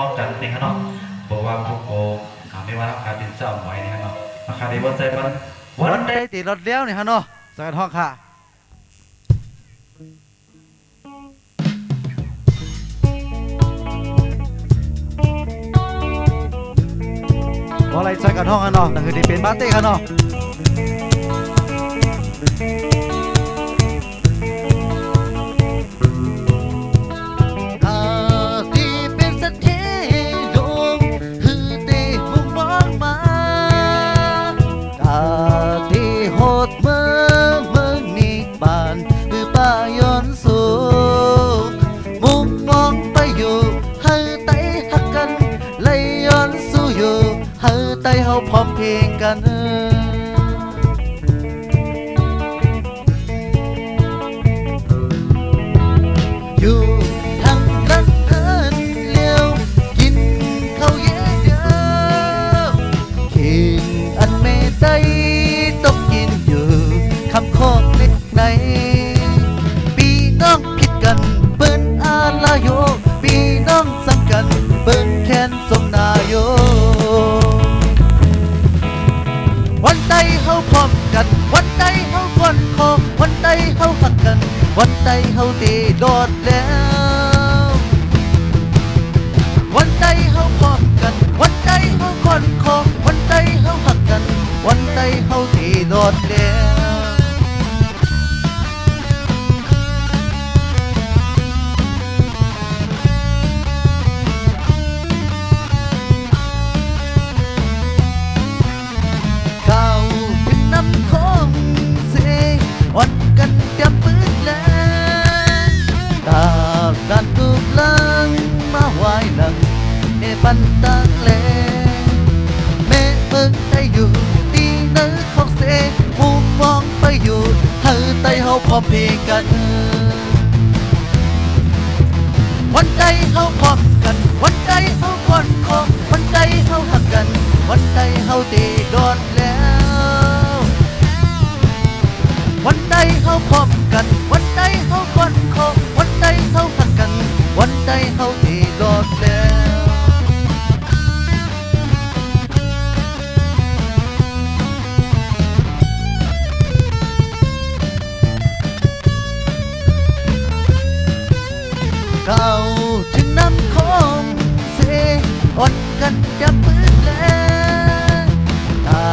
มองกันนี่ฮะเนาะบอกว่าพวกโกไม่ว่าการเป็นเจ้าหมอยนี่ฮะเนาะมาคาดีวันใจมันวันนใดตีรถเลี้ยวนี่ฮะเนาะสักทองค่ะบ่อะไรใส่กันห้องฮะเนาะนั่นคือที่เป็นบาเต้ฮะเนาะ ให้เฮาพร้อมเพรียงกันเออ พร้อมกัน วันใดเฮาก่อนคอวันใดเฮาหักกัน วันใดเฮาตีโดดแล้ว วันใดเฮาพร้อมกัน วันใดเฮาก่อนคอวันใดเฮาหักกัน วันใดเฮาตีโดดแล้ว พอพีกันวันใดเฮาพบกัน วันใดเฮาคนคบวันใดเฮาหักกัน วันใดเฮาตีโดดแล้ว วันใดเฮาพบ เข้าถึงน้ำของเสอ่อนกันจะปืนแล้วตา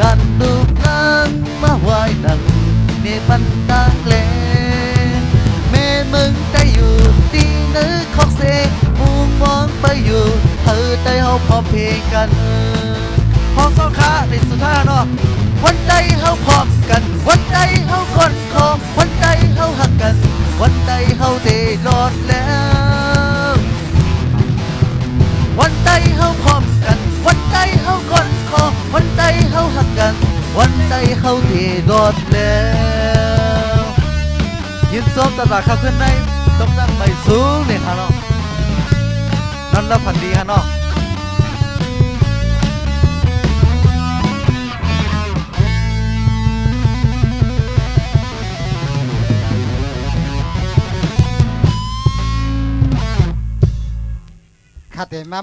ดันดูกลังมาไหวดังเมปันตังเลแม่มึงได้อยู่ตีเนื้อของเสมุมมองไปอยู่เธอได้เฮาพอเพียงกันห้องสองขาในสุดท้ายเนาะวันใดเฮาพร้อมกันวันใด เฮาได้รอดแล้วยืนซ้อมตลาดเข้าขึ้นในต้องตั้งไปสูงเนี่ยฮะเนาะนั่นละพันดีฮะเนาะคาเตม